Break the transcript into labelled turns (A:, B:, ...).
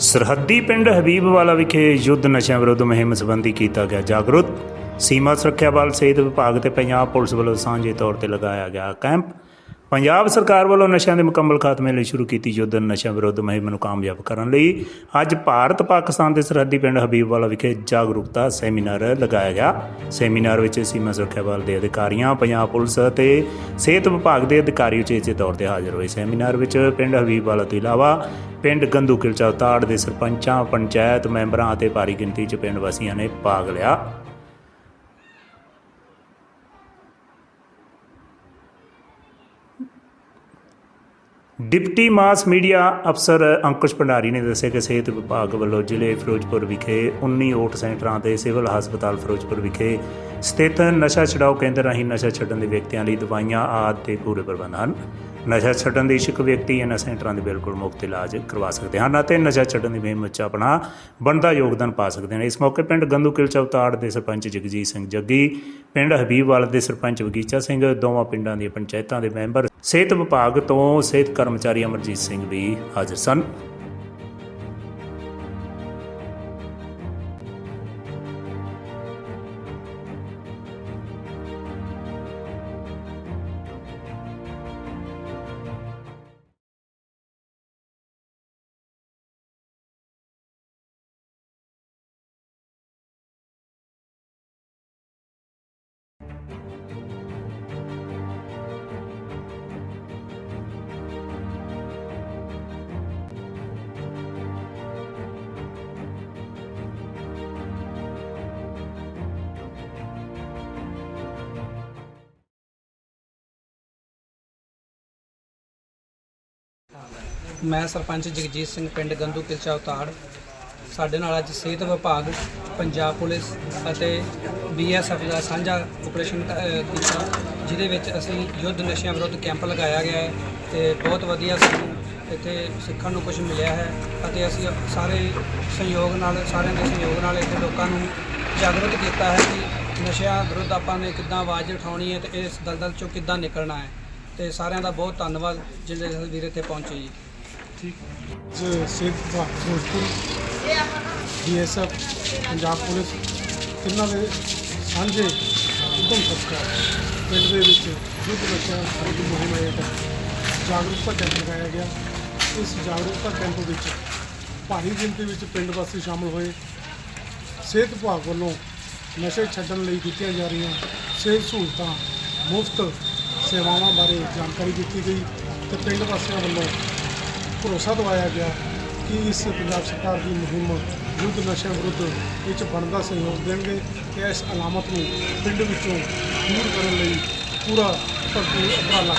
A: ਸਰਹੱਦੀ ਪਿੰਡ ਹਬੀਬ ਵਾਲਾ ਵਿਖੇ ਯੁੱਧ ਨਸ਼ਿਆਂ ਵਿਰੁੱਧ ਮੁਹਿੰਮ ਸੰਬੰਧੀ ਕੀਤਾ ਗਿਆ ਜਾਗਰੂਕ। ਸੀਮਾ ਸੁਰੱਖਿਆ ਬਲ ਸਿਹਤ ਵਿਭਾਗ ਤੇ ਪੰਜਾਬ ਪੁਲਿਸ ਵੱਲੋਂ ਸਾਂਝੇ ਤੌਰ ਤੇ ਲਗਾਇਆ ਗਿਆ ਕੈਂਪ। ਪੰਜਾਬ ਸਰਕਾਰ ਵੱਲੋਂ ਨਸ਼ਿਆਂ ਦੇ ਮੁਕੰਮਲ ਖਾਤਮੇ ਲਈ ਸ਼ੁਰੂ ਕੀਤੀ ਯੁੱਧ ਨਸ਼ਿਆਂ ਵਿਰੁੱਧ ਮੁਹਿੰਮ ਨੂੰ ਕਾਮਯਾਬ ਕਰਨ ਲਈ ਅੱਜ ਭਾਰਤ ਪਾਕਿਸਤਾਨ ਦੇ ਸਰਹੱਦੀ ਪਿੰਡ ਹਬੀਬਵਾਲਾ ਵਿਖੇ ਜਾਗਰੂਕਤਾ ਸੈਮੀਨਾਰ ਲਗਾਇਆ ਗਿਆ। ਸੈਮੀਨਾਰ ਵਿੱਚ ਸੀਮਾ ਸੁਰੱਖਿਆ ਬਲ ਦੇ ਅਧਿਕਾਰੀਆਂ, ਪੰਜਾਬ ਪੁਲਿਸ ਅਤੇ ਸਿਹਤ ਵਿਭਾਗ ਦੇ ਅਧਿਕਾਰੀ ਉਚੇਚੇ ਤੌਰ ਤੇ ਹਾਜ਼ਰ ਹੋਏ। ਸੈਮੀਨਾਰ ਵਿੱਚ ਪਿੰਡ ਹਬੀਬਵਾਲਾ ਤੋਂ ਇਲਾਵਾ ਪਿੰਡ ਗੰਦੂ ਕਿਲਚਾ ਤਾੜ ਦੇ ਸਰਪੰਚਾਂ, ਪੰਚਾਇਤ ਮੈਂਬਰਾਂ ਅਤੇ ਭਾਰੀ ਗਿਣਤੀ 'ਚ ਪਿੰਡ ਵਾਸੀਆਂ ਨੇ ਭਾਗ ਲਿਆ। ਡਿਪਟੀ ਮਾਸ ਮੀਡੀਆ ਅਫਸਰ ਅੰਕੁਸ਼ ਭੰਡਾਰੀ ਨੇ ਦੱਸਿਆ ਕਿ ਸਿਹਤ ਵਿਭਾਗ ਵੱਲੋਂ ਜ਼ਿਲ੍ਹੇ ਫਿਰੋਜ਼ਪੁਰ ਵਿਖੇ 19 ਓਟ ਸੈਂਟਰਾਂ ਤੇ ਸਿਵਲ ਹਸਪਤਾਲ ਫਿਰੋਜ਼ਪੁਰ ਵਿਖੇ ਸਥਿਤ ਨਸ਼ਾ ਛਡਾਓ ਕੇਂਦਰ ਰਾਹੀਂ ਨਸ਼ਾ ਛੱਡਣ ਦੇ ਵਿਅਕਤੀਆਂ ਲਈ ਦਵਾਈਆਂ ਆਦਿ ਦੇ ਪੂਰੇ ਪ੍ਰਬੰਧ ਹਨ। ਨਸ਼ਾ ਛੱਡਣ ਦੇ ਇਛੁਕ ਵਿਅਕਤੀ ਇਹਨਾਂ ਸੈਂਟਰਾਂ ਦੇ ਬਿਲਕੁਲ ਮੁਫਤ ਇਲਾਜ ਕਰਵਾ ਸਕਦੇ ਹਨ ਅਤੇ ਨਸ਼ਾ ਛੱਡਣ ਦੀ ਮੁਹਿੰਮ ਵਿੱਚ ਆਪਣਾ ਬਣਦਾ ਯੋਗਦਾਨ ਪਾ ਸਕਦੇ ਹਨ। ਇਸ ਮੌਕੇ ਪਿੰਡ ਗੰਦੂ ਕਿਲਚਾ ਦੇ ਸਰਪੰਚ ਜਗਜੀਤ ਸਿੰਘ ਜੱਗੀ, ਪਿੰਡ ਹਬੀਬਵਾਲ ਦੇ ਸਰਪੰਚ ਬਗੀਚਾ ਸਿੰਘ, ਦੋਵਾਂ ਪਿੰਡਾਂ ਦੀਆਂ ਪੰਚਾਇਤਾਂ ਦੇ ਮੈਂਬਰ, ਸਿਹਤ ਵਿਭਾਗ ਤੋਂ ਸਿਹਤ ਕਰਮਚਾਰੀ ਅਮਰਜੀਤ ਸਿੰਘ ਵੀ ਹਾਜ਼ਰ ਸਨ।
B: ਮੈਂ ਸਰਪੰਚ ਜਗਜੀਤ ਸਿੰਘ ਪਿੰਡ ਗੰਦੂ ਕਿਲਚਾ ਉਤਾੜ ਸਾਡੇ ਨਾਲ ਅੱਜ ਸਿਹਤ ਵਿਭਾਗ, ਪੰਜਾਬ ਪੁਲਿਸ ਅਤੇ ਬੀਐਸਐਫ ਦਾ ਸਾਂਝਾ ਆਪਰੇਸ਼ਨ ਕੀਤਾ, ਜਿਹਦੇ ਵਿੱਚ ਅਸੀਂ ਯੁੱਧ ਨਸ਼ਿਆਂ ਵਿਰੁੱਧ ਕੈਂਪ ਲਗਾਇਆ ਗਿਆ ਹੈ ਤੇ ਬਹੁਤ ਵਧੀਆ ਸਾਨੂੰ ਇੱਥੇ ਸਿੱਖਣ ਨੂੰ ਕੁਝ ਮਿਲਿਆ ਹੈ ਅਤੇ ਅਸੀਂ ਸਾਰੇ ਸਹਿਯੋਗ ਨਾਲ, ਸਾਰਿਆਂ ਦੇ ਸਹਿਯੋਗ ਨਾਲ ਇੱਥੇ ਲੋਕਾਂ ਨੂੰ ਜਾਗਰੂਕ ਕੀਤਾ ਹੈ ਕਿ ਨਸ਼ਿਆਂ ਵਿਰੁੱਧ ਆਪਾਂ ਨੇ ਕਿੱਦਾਂ ਆਵਾਜ਼ ਉਠਾਉਣੀ ਹੈ ਤੇ ਇਸ ਦਲਦਲ ਚੋਂ ਕਿੱਦਾਂ ਨਿਕਲਣਾ ਹੈ। ਤੇ ਸਾਰਿਆਂ ਦਾ ਬਹੁਤ ਧੰਨਵਾਦ ਜਿਹੜੇ ਵੀਰ ਇੱਥੇ ਪਹੁੰਚੇ ਜੀ।
C: ਜ- ਸਿੱਖ ਵਿਭਾਗ ਫਿਰੋਜ਼ਪੁਰ ਬੀਐਸਐਫ, ਪੰਜਾਬ ਪੁਲਿਸ, ਤਿੰਨਾਂ ਦੇ ਸਾਂਝੇ ਉਦਮ ਸਦਕਾ ਪਿੰਡ ਦੇ ਵਿੱਚ ਯੁੱਧ ਨਸ਼ਾ ਵਿਰੁੱਧ ਮੁਹਿੰਮ ਹੇਠ ਜਾਗਰੂਕਤਾ ਕੈਂਪ ਲਗਾਇਆ ਗਿਆ। ਇਸ ਜਾਗਰੂਕਤਾ ਕੈਂਪ ਵਿੱਚ ਭਾਰੀ ਗਿਣਤੀ ਵਿੱਚ ਪਿੰਡ ਵਾਸੀ ਸ਼ਾਮਲ ਹੋਏ। ਸਿਹਤ ਵਿਭਾਗ ਵੱਲੋਂ ਨਸ਼ੇ ਛੱਡਣ ਲਈ ਦਿੱਤੀਆਂ ਜਾ ਰਹੀਆਂ ਸਿਹਤ ਸਹੂਲਤਾਂ, ਮੁਫਤ ਸੇਵਾਵਾਂ ਬਾਰੇ ਜਾਣਕਾਰੀ ਦਿੱਤੀ ਗਈ ਤੇ ਪਿੰਡ ਵਾਸੀਆਂ ਵੱਲੋਂ ਭਰੋਸਾ ਦਿਵਾਇਆ ਗਿਆ ਕਿ ਇਸ ਪੰਜਾਬ ਸਰਕਾਰ ਦੀ ਮੁਹਿੰਮ ਯੁੱਧ ਨਸ਼ਾ ਵਿਰੁੱਧ ਵਿੱਚ ਬਣਦਾ ਸਹਿਯੋਗ ਦੇਣਗੇ ਤੇ ਇਸ ਅਲਾਮਤ ਨੂੰ ਪਿੰਡ ਵਿੱਚੋਂ ਦੂਰ ਕਰਨ ਲਈ ਪੂਰਾ ਭਰਪੂਰ ਉਪਰਾਲਾ